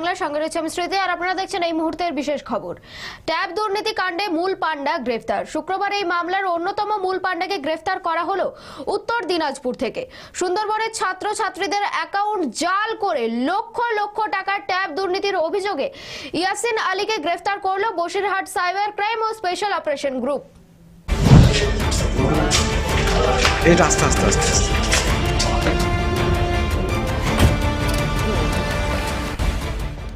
বাংলার সঙ্গে রয়েছে আমি স্মৃতি, আর আপনারা দেখছেন এই মুহূর্তের বিশেষ খবর। ট্যাব দুর্নীতি কাণ্ডে মূল পাণ্ডা গ্রেফতার। শুক্রবার এই মামলার অন্যতম মূল পাণ্ডাকে গ্রেফতার করা হলো উত্তর দিনাজপুর থেকে। সুন্দরবনের ছাত্রছাত্রীদের অ্যাকাউন্ট জাল করে লক্ষ লক্ষ টাকার ট্যাব দুর্নীতির অভিযোগে ইয়াসিন আলীকে গ্রেফতার করল বসিরহাট সাইবার ক্রাইম ও স্পেশাল অপারেশন গ্রুপ। এটা আস্তে আস্তে আস্তে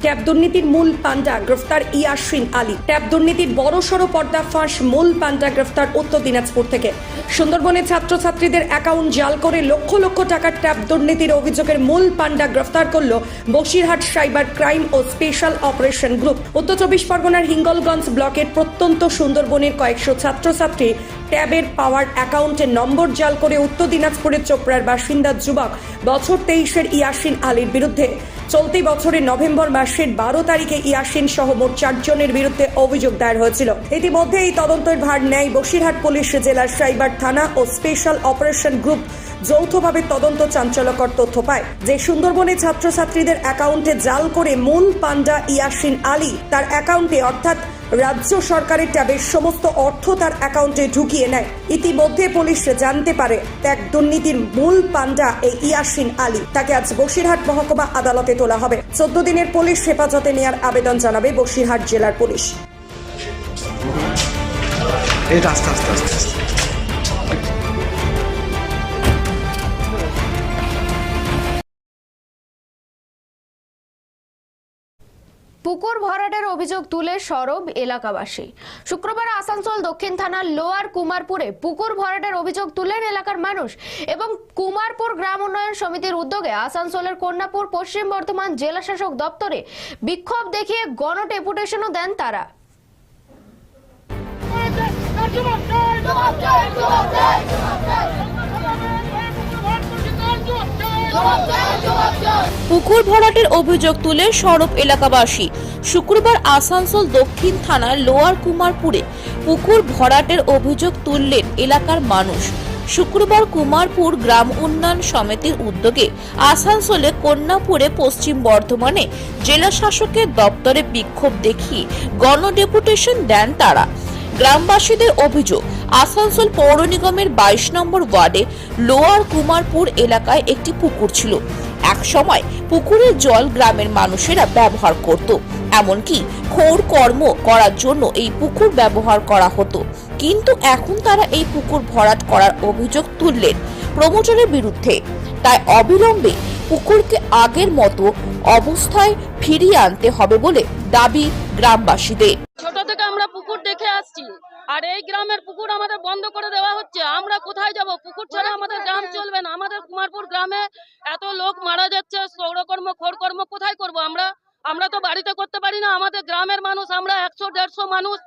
ট্যাব দুর্নীতির মূল পান্ডা গ্রেফতার ইয়াসিন আলী। ট্যাব দুর্নীতির বড় সড়ো পর্দা ফাঁস মূল পান্ডা গ্রেফতার উত্তর দিনাজপুর থেকে। সুন্দরবনে ছাত্রছাত্রীদের অ্যাকাউন্ট জাল করে লক্ষ লক্ষ টাকার ট্যাব দুর্নীতির অভিযোগের মূল পান্ডা গ্রেফতার করল বসিরহাট সাইবার ক্রাইম ও স্পেশাল অপারেশন গ্রুপ। উত্তর চব্বিশ পরগনার হিঙ্গলগঞ্জ ব্লকের প্রত্যন্ত সুন্দরবনের কয়েকশো ছাত্রছাত্রী ট্যাবের পাওয়ার অ্যাকাউন্টে নম্বর জাল করে উত্তর দিনাজপুরের চোপড়ার বাসিন্দা যুবক বছর তেইশের ইয়াসিন আলীর বিরুদ্ধে চলতি বছরের নভেম্বর মাসের বারো তারিখে ইয়াসিন সহ মোট চারজনের বিরুদ্ধে অভিযোগ দায়ের হয়েছিল। ইতিমধ্যে এই তদন্তের ভার নেয় বসিরহাট পুলিশ জেলার সাইবার থানা ও স্পেশাল অপারেশন গ্রুপ যৌথভাবে তদন্ত চাঞ্চল্যকর তথ্য পায়। যে সুন্দরবনে ছাত্রছাত্রীদের অ্যাকাউন্টে জাল করে মূল পান্ডা ইয়াসিন আলী, তার অ্যাকাউন্টে অর্থাৎ রাজ্য সরকারের ট্যাবের সমস্ত অর্থ তার অ্যাকাউন্টে ঢুকিয়ে নেয়। ইতিমধ্যে পুলিশ জানতে পারে, ত্যাগ দুর্নীতির মূল পান্ডা এই ইয়াসিন আলী। তাকে আজ বসিরহাট মহকুমা আদালতে তোলা হবে। চোদ্দ দিনের পুলিশ হেফাজতে নেওয়ার আবেদন জানাবে বসিরহাট জেলার পুলিশ। এটা আস্তে আস্তে আস্তে। পুকুর ভরাটের অভিযোগ তুলে সরব এলাকাবাসী। শুক্রবার আসানসোল দক্ষিণ থানার লোয়ার কুমারপুরে পুকুর ভরাটের অভিযোগ তুলেন এলাকার মানুষ এবং কুমারপুর গ্রাম উন্নয়ন সমিতির উদ্যোগে আসানসোলের কন্যাপুর পশ্চিম বর্ধমান জেলা শাসক দপ্তরে বিক্ষোভ দেখিয়ে গণ ডেপুটেশনও দেন তারা। পুকুর ভরাটের অভিযোগ তুলে সরব এলাকাবাসী। শুক্রবার আসানসোল দক্ষিণ থানার লোয়ার কুমারপুরে পুকুর ভরাটের অভিযোগ তুললেন এলাকার মানুষ। শুক্রবার কুমারপুর গ্রাম উন্নয়ন সমিতির উদ্যোগে আসানসোলে কন্যাপুরে পশ্চিম বর্ধমানে জেলা শাসকের দপ্তরে বিক্ষোভ দেখিয়ে গণডেপুটেশন দেন তারা। গ্রামবাসীদের অভিযোগ, আসানসোল পৌর নিগমের বাইশ নম্বর ওয়ার্ডে লোয়ার কুমারপুর এলাকায় একটি পুকুর ছিল। এক সময় পুকুরের জল গ্রামের মানুষেরা ব্যবহার করত। এমনকি খোর কর্ম করার জন্য এই পুকুর ব্যবহার করা হতো। কিন্তু এখন তারা এই পুকুর ভরাট করার অভিযোগ তুললেন প্রমোটরের বিরুদ্ধে। তাই অবিলম্বে পুকুরকে আগের মতো অবস্থায় ফিরিয়ে আনতে হবে বলে দাবি গ্রামবাসীদের। ছোট থেকে আমরা পুকুর দেখে আসছি, আর এই গ্রামের পুকুর আমাদের বন্ধ করে দেওয়া হচ্ছে। আমরা কোথায় যাব? পুকুর ছাড়া আমাদের গ্রাম চলবে না। আমাদের কুমারপুর গ্রামে এত লোক মারা যাচ্ছে, সৌরকর্ম, খোরকর্ম কোথায় করব আমরা? আমরা তো বাড়িতে করতে পারি না। আমাদের গ্রামের মানুষ, আমরা একশো, দেড়শো মানুষ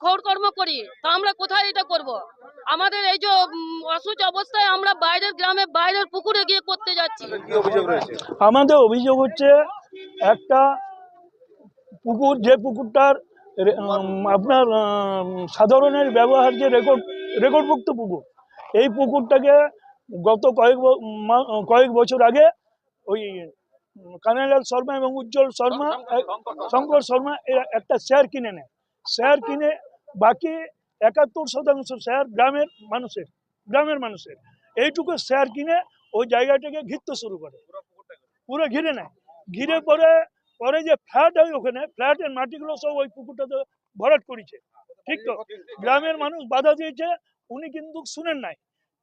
খোরকর্ম করি তা আমরা কোথায় এটা করব। আমাদের এই যে অসুচ অবস্থায় আমরা বাইরের গ্রামে বাইরের পুকুরে গিয়ে করতে যাচ্ছি। আমাদের অভিযোগ হচ্ছে একটা পুকুর যে পুকুরটার আপনার সাধারণের ব্যবহার যে রেকর্ড রেকর্ডভুক্ত পুকুর এই পুকুরটাকে গত কয়েক ব- মা- কয়েক বছর আগে ওই কানাইলাল শর্মা এবং উজ্জ্বল শর্মা শঙ্কর শর্মা এরা একটা শেয়ার কিনে নেয়। শেয়ার কিনে বাকি একাত্তর শতাংশ শেয়ার গ্রামের মানুষের গ্রামের মানুষের। এইটুকু শেয়ার কিনে ওই জায়গাটাকে ঘিরতে শুরু করে। পুরো ঘিরে নেয়। ঘিরে পরে পরে যে ফ্ল্যাট হয় ওখানে, ফ্ল্যাটের মাটিগুলো সব ওই পুকুরটাতে ভরাট করেছে। ঠিক তো? গ্রামের মানুষ বাধা দিয়েছে, উনি কিন্তু শুনেন নাই।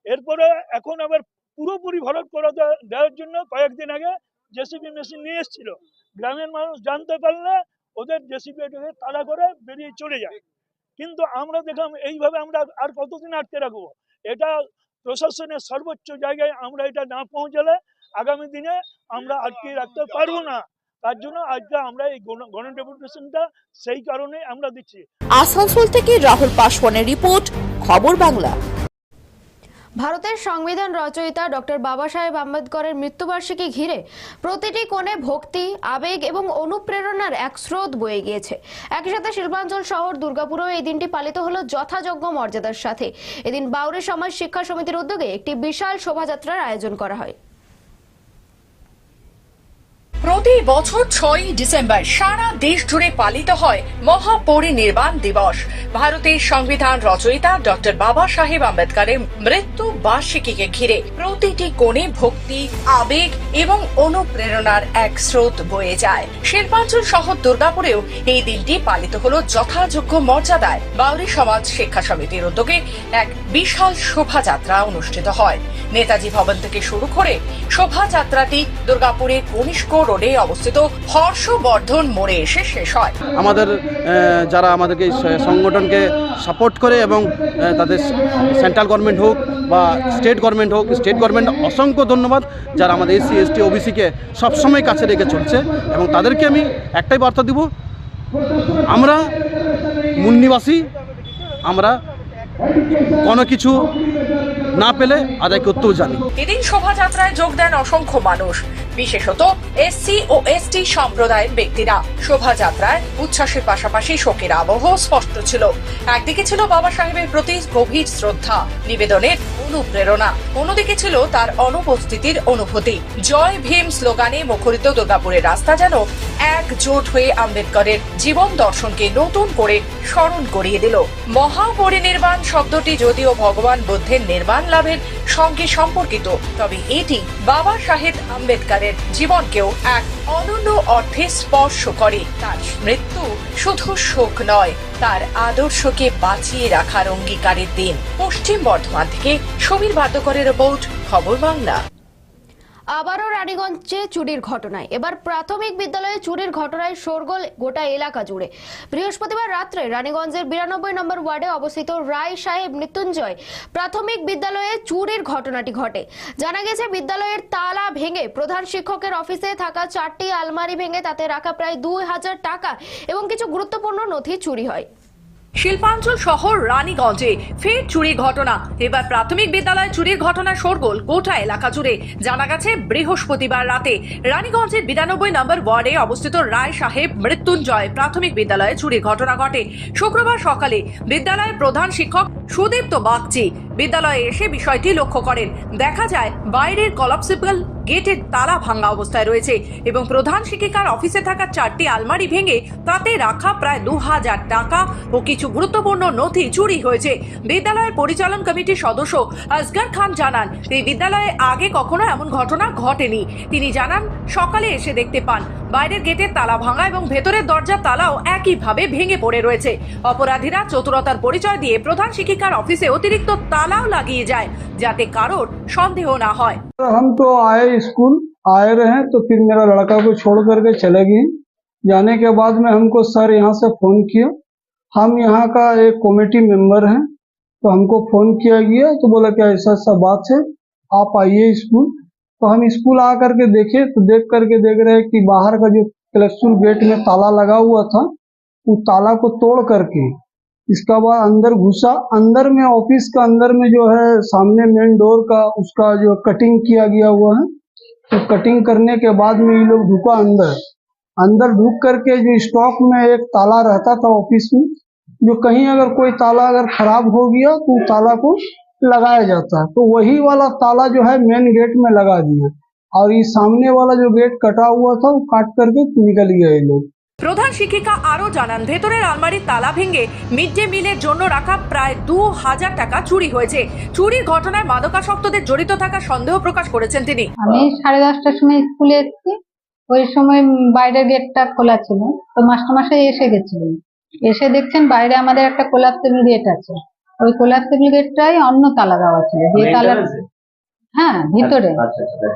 এরপরে এখন আবার পুরোপুরি ভরাট করা দেওয়ার জন্য কয়েকদিন আগে জেসিবি মেশিন নিয়ে এসেছিল। গ্রামের মানুষ জানতে পারলে ওদের এটাকে তাড়া করে বেরিয়ে চলে যায়। কিন্তু আমরা দেখলাম এইভাবে আমরা আর কতদিন আটকে রাখব? এটা প্রশাসনের সর্বোচ্চ জায়গায় আমরা এটা না পৌঁছালে আগামী দিনে আমরা আটকে রাখতে পারব না। তার জন্য আজকে আমরা এই গণ- সেই কারণে আমরা দিচ্ছি। আসানসোল থেকে রাহুল পাসওয়ানের রিপোর্ট, খবর বাংলা। ভারতের সংবিধান রচয়িতা ডক্টর বাবা সাহেব আম্বেদকরের মৃত্যুবার্ষিকী ঘিরে প্রতিটি কোণে ভক্তি, আবেগ এবং অনুপ্রেরণার এক স্রোত বয়ে গিয়েছে। একই সাথে শিল্পাঞ্চল শহর দুর্গাপুরেও এই দিনটি পালিত হলো যথাযোগ্য মর্যাদার সাথে। এদিন বাউরে সমাজ শিক্ষা সমিতির উদ্যোগে একটি বিশাল শোভাযাত্রার আয়োজন করা হয়। প্রতি বছর ছয়ই ডিসেম্বর সারা দেশ জুড়ে পালিত হয় মহাপরিনির্বাণ দিবস। ভারতের সংবিধান রচয়িতা ডক্টর বাবা সাহেব আম্বেদকরের মৃত্যু বার্ষিকীকে ঘিরে প্রতিটি কোণে ভক্তি, আবেগ এবং অনুপ্রেরণার এক স্রোত বয়ে যায়। শিল্পাঞ্চল শহর দুর্গাপুরেও এই দিনটি পালিত হল যথাযোগ্য মর্যাদায়। বাউরি সমাজ শিক্ষা সমিতির উদ্যোগে এক বিশাল শোভাযাত্রা অনুষ্ঠিত হয়। নেতাজি ভবন থেকে শুরু করে শোভাযাত্রাটি দুর্গাপুরের কনিষ্ক রোডে অবস্থিত হর্ষবর্ধন মোড়ে এসে শেষ হয়। আমাদের যারা আমাদেরকে সংগঠনকে সাপোর্ট করে এবং তাদের সেন্ট্রাল গভর্নমেন্ট হোক বা স্টেট গভর্নমেন্ট হোক স্টেট গভর্নমেন্ট অসংখ্য ধন্যবাদ যারা আমাদের এসসি, এসটি ওবিসিকে সবসময় কাছে রেখে চলছে এবং তাদেরকে আমি একটাই বার্তা দিব, আমরা মুন্নিবাসী, আমরা কোনো কিছু না পেলে আদায় করতেও জানি। এদিন শোভাযাত্রায় যোগ দেন অসংখ্য মানুষ। বিশেষত এসসি ও এসটি সম্প্রদায়ের ব্যক্তিরা। শোভাযাত্রায় উচ্ছ্বাসের পাশাপাশি শোকের আবহ স্পষ্ট ছিল। একদিকে ছিল বাবা সাহেবের প্রতি গভীর শ্রদ্ধা, নিবেদনের অনুপ্রেরণা। অন্যদিকে ছিল তার অনুপস্থিতির অনুভূতি। জয় ভীম স্লোগানে মুখরিত দুর্গাপুরের রাস্তা যেন একজোট হয়ে আম্বেদকরের জীবন দর্শনকে নতুন করে স্মরণ করিয়ে দিল। মহাপরিনির্বাণ শব্দটি যদিও ভগবান বুদ্ধের নির্বাণ লাভের সঙ্গে সম্পর্কিত। তবে এটি বাবা সাহেব আম্বেদকারের জীবনকেও এক অনন্য অর্থে স্পর্শ করে। তার মৃত্যু শুধু শোক নয়, তার আদর্শকে বাঁচিয়ে রাখার অঙ্গীকারের দিন। পশ্চিম বর্ধমান থেকে সমীর বাদ্যকরের রিপোর্ট, খবর বাংলা। আবারও রানীগঞ্জে চুরির ঘটনায়। এবার প্রাথমিক বিদ্যালয়ে চুরির ঘটনায় শোরগোল গোটা এলাকা জুড়ে। বৃহস্পতিবার রাত্রে রানীগঞ্জের বিরানব্বই নম্বর ওয়ার্ডে অবস্থিত রায় সাহেব মৃত্যুঞ্জয় প্রাথমিক বিদ্যালয়ে চুরির ঘটনাটি ঘটে। জানা গেছে, বিদ্যালয়ের তালা ভেঙে প্রধান শিক্ষকের অফিসে থাকা চারটি আলমারি ভেঙে তাতে রাখা প্রায় দুই হাজার টাকা এবং কিছু গুরুত্বপূর্ণ নথি চুরি হয়। শিল্পাঞ্চল শহর রানীগঞ্জে ফের চুরির ঘটনা। এবার প্রাথমিক বিদ্যালয়ে চুরির ঘটনা শোরগোল গোটা এলাকা জুড়ে। জানা গেছে, বৃহস্পতিবার রাতে রানীগঞ্জের বিরানব্বই নম্বর ওয়ার্ডে অবস্থিত রায় সাহেব মৃত্যুঞ্জয় প্রাথমিক বিদ্যালয়ে চুরির ঘটনা ঘটে। শুক্রবার সকালে বিদ্যালয়ের প্রধান শিক্ষক সুদীপ্ত বাগচি বিদ্যালয়ে এসে বিষয়টি লক্ষ্য করেন। দেখা যায়, বাইরের কলাপসিবল গেটের তালা ভাঙা অবস্থায় রয়েছে এবং প্রধান শিক্ষিকার অফিসে থাকা চারটি আলমারি ভেঙে তাতে রাখা প্রায় দু হাজার টাকা ও কিছু গুরুত্বপূর্ণ নথি চুরি হয়েছে। বিদ্যালয়ের পরিচালন কমিটির সদস্য আজগর খান জানান, এই বিদ্যালয়ে আগে কখনো এমন ঘটনা ঘটেনি। তিনি জানান, সকালে এসে দেখতে পান। বাইরের গেটের তালা ভাঙা এবং ভেতরের দরজার তালাও একইভাবে ভেঙে পড়ে রয়েছে অপরাধীরা চতুরতার পরিচয় দিয়ে প্রধান শিক্ষিকার অফিসে অতিরিক্ত তালাও লাগিয়ে যায় যাতে কারোর সন্দেহ না হয় हम तो आए स्कूल आए रहे तो फिर मेरा लड़का को छोड़ करके चले गए जाने के बाद में हमको सर यहाँ से फोन किया हम यहाँ का एक कमेटी मेंबर हैं तो हमको फोन किया गया तो बोला कि ऐसा ऐसा बात है आप आइए स्कूल तो हम स्कूल आ करके देखे तो देख करके देख रहे कि बाहर का जो कलेक्शन गेट में ताला लगा हुआ था वो ताला को तोड़ करके इसका बाद अंदर घुसा। अंदर में, ऑफ़िस का अंदर में जो है, सामने मेन डोर का उसका जो कटिंग किया गया हुआ है तो कटिंग करने के बाद में ये लोग ढुका अंदर। अंदर ढुक करके जो स्टॉक में एक ताला रहता था ऑफ़िस में, जो कहीं अगर कोई ताला अगर खराब हो गया तो ताला को लगाया जाता है तो वही वाला ताला जो है मेन गेट में लगा दिया और ये सामने वाला जो गेट कटा हुआ था वो काट करके निकल गया ये लोग প্রধান শিক্ষিকা আরো জানান ভেতরের আলমারির তালা ভেঙে মিড ডে মিলের জন্য রাখা প্রায় দু হাজার টাকা চুরি হয়েছে চুরির ঘটনায় মাদকাসক্তদের জড়িত থাকার সন্দেহ প্রকাশ করেছেন তিনি আমি সাড়ে দশটার সময় স্কুলে এসেছি ওই সময় উম বাইরের গেটটা খোলা ছিল তো মাস্টারমশাই এসে গেছিলেন এসে দেখছেন বাইরে আমাদের একটা কোলাপসেবল গেট আছে ওই কোলাপসেবল গেটটাই অন্য তালা দেওয়া ছিল যে তালা হ্যাঁ ভিতরে।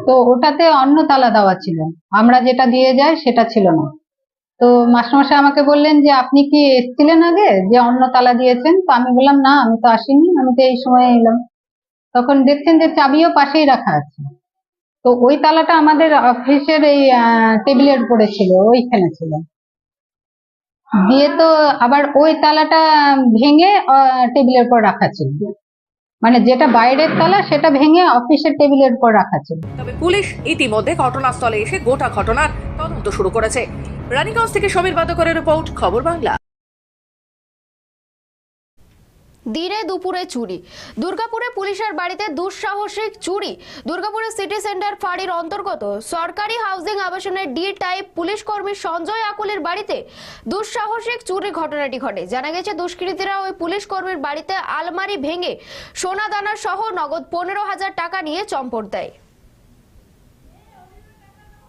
তো ওটাতে অন্য তালা দেওয়া ছিল। আমরা যেটা দিয়ে যাই সেটা ছিল না। তো মাস্টারমশাই আমাকে বললেন যে আপনি কি এসেছিলেন আগে যে অন্য তালা দিয়েছেন? তো আমি বললাম না আমি তো আসিনি আমি তো এই সময় এলাম। তখন দেখছেন যে চাবিও পাশেই রাখা আছে। তো ওই তালাটা আমাদের অফিসের এই টেবিলের উপরে ছিল ওইখানে ছিল। দিয়ে তো আবার ওই তালাটা ভেঙে টেবিলের উপর রাখা ছিল। মানে যেটা বাইরের তালা সেটা ভেঙে অফিসের টেবিলের উপর রাখা ছিল। তবে পুলিশ ইতিমধ্যে ঘটনাস্থলে এসে গোটা ঘটনার তদন্ত শুরু করেছে। রানীগঞ্জ থেকে সমীর বাদকরের রিপোর্ট খবর বাংলা। দিনে দুপুরে চুরি। দুর্গাপুরে পুলিশের বাড়িতে দুঃসাহসিক চুরি। দুর্গাপুরে সিটি সেন্টার ফাঁড়ির অন্তর্গত সরকারি হাউজিং আবাসনের ডি টাইপ পুলিশ কর্মী সঞ্জয় আকুলের বাড়িতে দুঃসাহসিক চুরি ঘটনাটি ঘটে। জানা গেছে, দুষ্কৃতীরা ওই পুলিশ কর্মীর বাড়িতে আলমারি ভেঙে সোনাদানা সহ নগদ পনেরো হাজার টাকা নিয়ে চম্পট দেয়।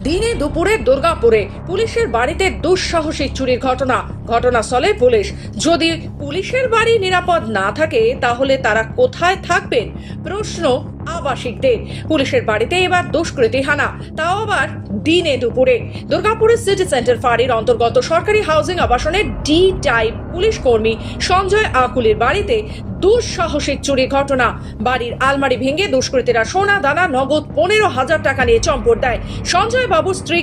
দিনে দুপুরে দুর্গাপুরে পুলিশের বাড়িতে দুঃসাহসিক চুরির ঘটনা। ঘটনাস্থলে পুলিশ। যদি পুলিশের বাড়ি নিরাপদ না থাকে, তাহলে তারা কোথায় থাকবেন? প্রশ্ন আবাসিকদের। পুলিশের বাড়িতে এবার দুষ্কৃতী হানা, তাও আবার দিনে দুপুরে। দুর্গাপুরের সিটি সেন্টার ফাঁড়ির অন্তর্গত সরকারি হাউজিং আবাসনের ডি টাইপ পুলিশ কর্মী সঞ্জয় আকুলের বাড়িতে দুঃসাহসিক চুরির ঘটনা। বাড়ির আলমারি ভেঙে দুষ্কৃতীরা সোনা, দানা, নগদ পনেরো হাজার টাকা নিয়ে চম্পট দেয়। সঞ্জয় বাবুর স্ত্রী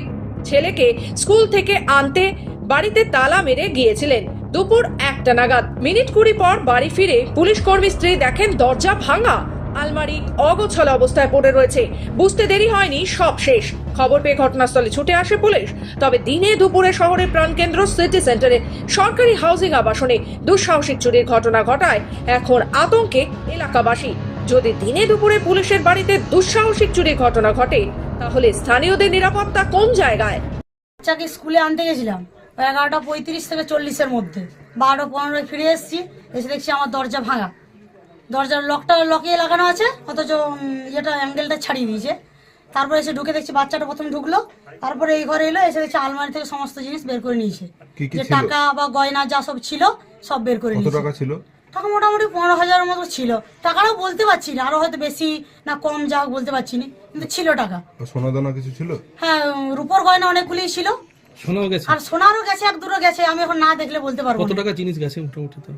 ছেলেকে স্কুল থেকে আনতে বাড়িতে তালা মেরে গিয়েছিলেন। দুপুর একটা নাগাদ, মিনিট কুড়ি পর বাড়ি ফিরে পুলিশ কর্মী স্ত্রী দেখেন দরজা ভাঙা। আলমারি অগোছালো অবস্থায় পড়ে রয়েছে। বুঝতে দেরি হয়নি, সব শেষ। খবর পেয়ে ঘটনাস্থলে ছুটে আসে পুলিশ। তবে দিনে দুপুরে শহরের প্রাণকেন্দ্র সিটি সেন্টারে সরকারি হাউজিং আবাসনে দুঃসাহসিক চুরির ঘটনা ঘটায় এখন আতঙ্কে এলাকাবাসী। যদি দিনে দুপুরে পুলিশের বাড়িতে দুঃসাহসিক চুরির ঘটনা ঘটে, তাহলে স্থানীয়দের নিরাপত্তা কোন জায়গায়? বাচ্চাকে স্কুলে আনতে গেছিলাম। এগারোটা পঁয়ত্রিশ থেকে চল্লিশের মধ্যে। বারোটা পনেরোয় ফিরে এসেছি, এসে দেখছি আমার দরজা ভাঙা। দরজার লকটা লকে লাগানো আছে অথচ এটা অ্যাঙ্গেলটা ছাড়িয়ে দিয়েছে। তারপরে এসে ঢুকে দেখছি বাচ্চাটা প্রথম ঢুকলো তারপরে এই ঘরে এলো এসে দেখছি আলমারি থেকে সমস্ত জিনিস বের করে নিয়েছে। যে টাকা বা গয়না যা সব ছিল সব বের করে নিয়েছে। টাকা ছিল? টাকা মোটামুটি পনেরো হাজারের মতো ছিল। টাকাটাও বলতে পারছি না আরও হয়তো বেশি না কম যা হোক বলতে পারছি না কিন্তু ছিল টাকা। সোনা দানা কিছু ছিল? হ্যাঁ রূপোর গয়না অনেকগুলি ছিল। শোনাও গেছে। আর সোনারও গেছে এক দুটো গেছে আমি এখন না দেখলে বলতে পারব কত টাকা জিনিস গেছে মোটামুটি তো?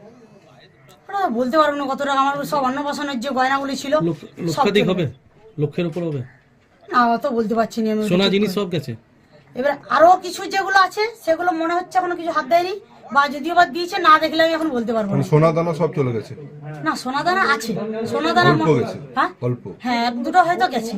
বলতে পারব না কত টাকা আমার সব অন্নপ্রাশনের যে গয়নাগুলি ছিল লোক- লক্ষাধিক হবে? লক্ষের উপর হবে? না অত বলতে পারছি না আমি সোনা জিনিস সব গেছে? এবার আরও কিছু যেগুলো আছে সেগুলো মনে হচ্ছে এখনও কিছু হাত দেয়নি বা যদিও বা দিয়েছে না দেখলে আমি এখন বলতে পারব মানে না সোনা দানা সব চলে গেছে। না সোনা দানা আছে। সোনা দানা অল্প মনে- গেছে। হ্যাঁ? অল্প। হ্যাঁ এক দুটো হয়তো গেছে।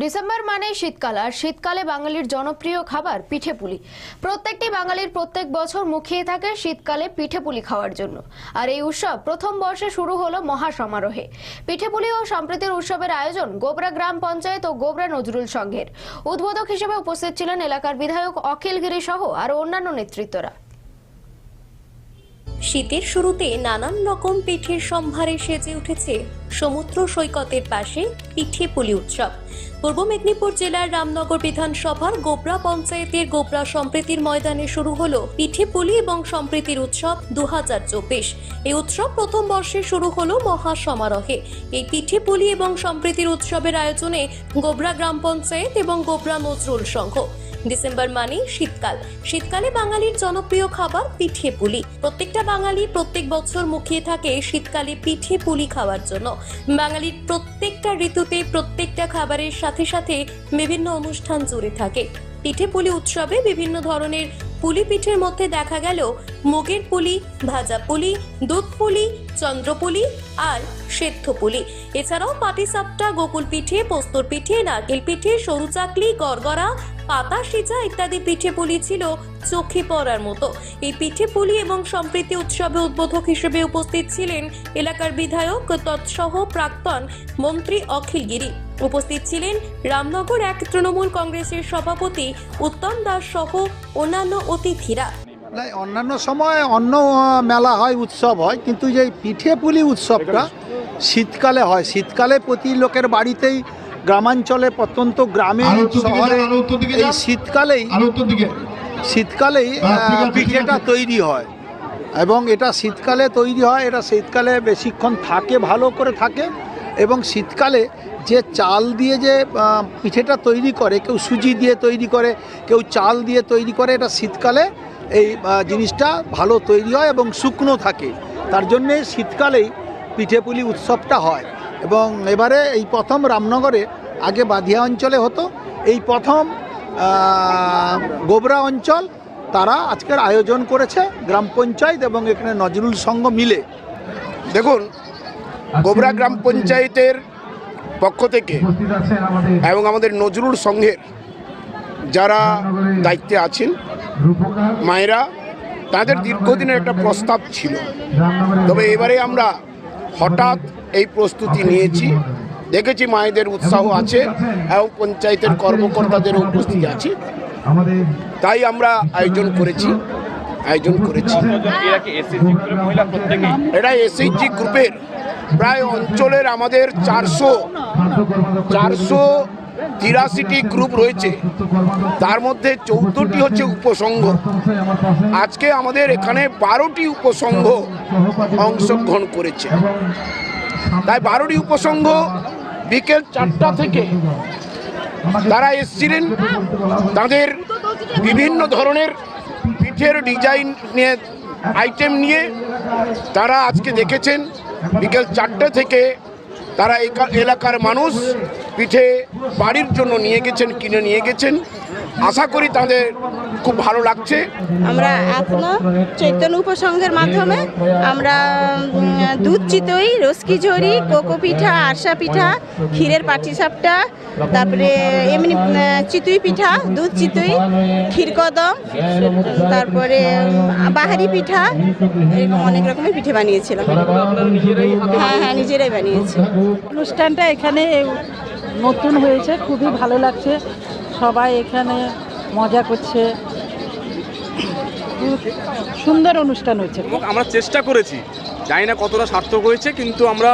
ডিসেম্বর মানে শীতকাল, আর শীতকালে বাঙালির জনপ্রিয় খাবার পিঠেপুলি। প্রত্যেকটি বাঙালির প্রত্যেক বছর মুখিয়ে থাকে শীতকালে পিঠেপুলি খাওয়ার জন্য। আর এই উৎসব প্রথম বর্ষে শুরু হলো মহা সমারোহে পিঠেপুলি ও সম্প্রীতির উৎসবের আয়োজন গোবরা গ্রাম পঞ্চায়েত ও গোবরা নজরুল সংঘের। উদ্বোধক হিসেবে উপস্থিত ছিলেন এলাকার বিধায়ক অখিল গিরি সহ আরও অন্যান্য নেতৃত্বরা। শীতের শুরুতে নানান রকম পিঠের সম্ভারে সেজে উঠেছে সমুদ্র সৈকতের পাশে পিঠে পুলি উৎসব। পূর্ব মেদিনীপুর জেলার রামনগর বিধানসভার গোবরা পঞ্চায়েতের গোবরা সম্প্রীতির ময়দানে শুরু হলো পিঠে পুলি এবং সম্প্রীতির উৎসব দু হাজার চব্বিশ। এই উৎসব প্রথম বর্ষে শুরু হলো মহা সমারোহে এই পিঠে পুলি এবং সম্প্রীতির উৎসবের আয়োজনে গোবরা গ্রাম পঞ্চায়েত এবং গোবরা নজরুল সংঘ। ডিসেম্বর মানে শীতকাল। শীতকালে বাঙালির জনপ্রিয় খাবার পিঠে পুলি। প্রত্যেকটা বাঙালি প্রত্যেক বছর মুখিয়ে থাকে শীতকালে পিঠে পুলি খাওয়ার জন্য। বাঙালির প্রত্যেকটা ঋতুতে প্রত্যেকটা খাবারের সাথে সাথে বিভিন্ন অনুষ্ঠান জুড়ে থাকে। পিঠে পুলি উৎসবে বিভিন্ন ধরনের পুলি পিঠের মধ্যে দেখা গেল মুগের পুলি, ভাজা পুলি, দুধ পুলি চন্দ্রপুলি আর সেদ্ধ পুলি। এছাড়াও পাটিসাপটা, গোকুল পিঠে, পোস্তর পিঠে, নারকেল পিঠে, সরু চাকলি, গড়গড়া পাতা সিজা ইত্যাদি পিঠে পুলি ছিল চোখে পড়ার মতো। এই পিঠে পুলি এবং সম্প্রীতি উৎসবে উদ্বোধক হিসেবে উপস্থিত ছিলেন এলাকার বিধায়ক, তৎসহ প্রাক্তন মন্ত্রী অখিল গিরি। উপস্থিত ছিলেন রামনগর এক তৃণমূল কংগ্রেসের সভাপতি উত্তম দাস সহ অন্যান্য অতিথিরা। অন্যান্য সময় অন্য মেলা হয়, উৎসব হয়, কিন্তু যে পিঠে পুলি উৎসবটা শীতকালে হয়, শীতকালে প্রতি লোকের বাড়িতেই গ্রামাঞ্চলে প্রত্যন্ত গ্রামে শহরে এই শীতকালেই শীতকালেই পিঠেটা তৈরি হয়। এবং এটা শীতকালে তৈরি হয় এটা শীতকালে বেশিক্ষণ থাকে ভালো করে থাকে। এবং শীতকালে যে চাল দিয়ে যে পিঠেটা তৈরি করে কেউ সুজি দিয়ে তৈরি করে কেউ চাল দিয়ে তৈরি করে এটা শীতকালে এই জিনিসটা ভালো তৈরি হয় এবং শুকনো থাকে। তার জন্যে শীতকালেই পিঠেপুলি উৎসবটা হয়। এবং এবারে এই প্রথম রামনগরে আগে বাধিয়া অঞ্চলে হতো। এই প্রথম গোবরা অঞ্চল তারা আজকের আয়োজন করেছে গ্রাম পঞ্চায়েত এবং এখানে নজরুল সংঘ মিলে। দেখুন, গোবরা গ্রাম পঞ্চায়েতের পক্ষ থেকে এবং আমাদের নজরুল সংঘের যারা দায়িত্বে আছেন, মায়েরা, তাদের দীর্ঘদিনের একটা প্রস্তাব ছিল। তবে এবারে আমরা হঠাৎ এই প্রস্তুতি নিয়েছি। দেখেছি মায়েদের উৎসাহ আছে এবং পঞ্চায়েতের কর্মকর্তাদের উপস্থিতি আছে। তাই আমরা আয়োজন করেছি আয়োজন করেছি। এটা এসএইচজি গ্রুপের প্রায় অঞ্চলের আমাদের চারশো চারশো তিরাশিটি গ্রুপ রয়েছে। তার মধ্যে চৌদ্দটি হচ্ছে উপসংঘ। আজকে আমাদের এখানে বারোটি উপসংঘ অংশগ্রহণ করেছে। তাই বারোটি উপসংঘ বিকেল চারটা থেকে তারা এসছিলেন। তাদের বিভিন্ন ধরনের পিঠের ডিজাইন নিয়ে, আইটেম নিয়ে তারা আজকে দেখেছেন। বিকেল চারটে থেকে তারা এলাকার মানুষ পিঠে বাড়ির জন্য নিয়ে গেছেন, কিনে নিয়ে গেছেন। আশা করি তাদের খুব ভালো লাগছে। আমরা এখনও চৈতন্য উপসংঘের মাধ্যমে আমরা দুধ চিতই রসকি ঝরি কোকো পিঠা আরসা পিঠা ক্ষীরের পাটিসাপটা তারপরে এমনি চিতুই পিঠা দুধ চিতুই ক্ষীরকদম তারপরে বাহারি পিঠা এরকম অনেক রকমের পিঠে বানিয়েছিলাম। হ্যাঁ হ্যাঁ নিজেরাই বানিয়েছি। অনুষ্ঠানটা এখানে নতুন হয়েছে খুবই ভালো লাগছে। সবাই এখানে মজা করছে। সুন্দর অনুষ্ঠান হয়েছে। আমরা চেষ্টা করেছি। জানি না কতটা সার্থক হয়েছে, কিন্তু আমরা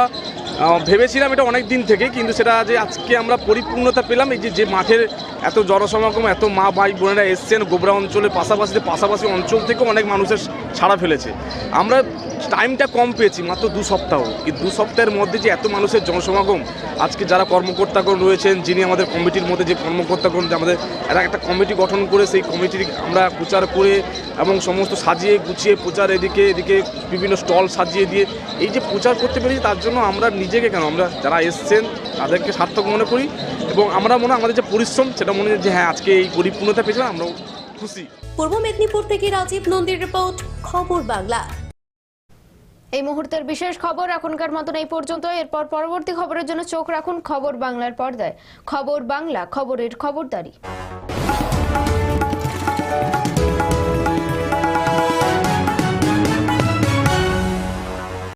ভেবেছিলাম এটা অনেক দিন থেকে, কিন্তু সেটা যে আজকে আমরা পরিপূর্ণতা পেলাম, এই যে যে মাঠের এত জনসমাগম, এত মা ভাই বোনেরা এসছেন গোবরা অঞ্চলে, পাশাপাশি পাশাপাশি অঞ্চল থেকেও অনেক মানুষের সাড়া ফেলেছে। আমরা টাইমটা কম পেয়েছি মাত্র দু সপ্তাহ। কিন্তু দু সপ্তাহের মধ্যে যে এত মানুষের জনসমাগম, আজকে যারা কর্মকর্তাগণ রয়েছেন, যিনি আমাদের কমিটির মধ্যে যে কর্মকর্তাগণ যে আমাদের একটা কমিটি গঠন করে সেই কমিটির আমরা প্রচার করে এবং সমস্ত সাজিয়ে গুছিয়ে প্রচার এদিকে এদিকে বিভিন্ন স্টল সাজিয়ে দিয়ে এই যে প্রচার করতে পেরেছি, তার জন্য আমরা নিজেকে কেন, আমরা যারা এসছেন, তাদেরকে সার্থক মনে করি। এবং আমরা মনে হয় আমাদের যে পরিশ্রম সেটা মনে হয় যে হ্যাঁ আজকে এই পরিপূর্ণতা পেয়েছিলাম আমরাও খুশি। পূর্ব মেদিনীপুর থেকে রাজীব নন্দীর রিপোর্ট খবর বাংলা। এই মুহূর্তের বিশেষ খবর এখনকার মতন এই পর্যন্ত। এরপর পরবর্তী খবরের জন্য চোখ রাখুন খবর বাংলার পর্দায়। খবর বাংলা খবরের খবরদারি।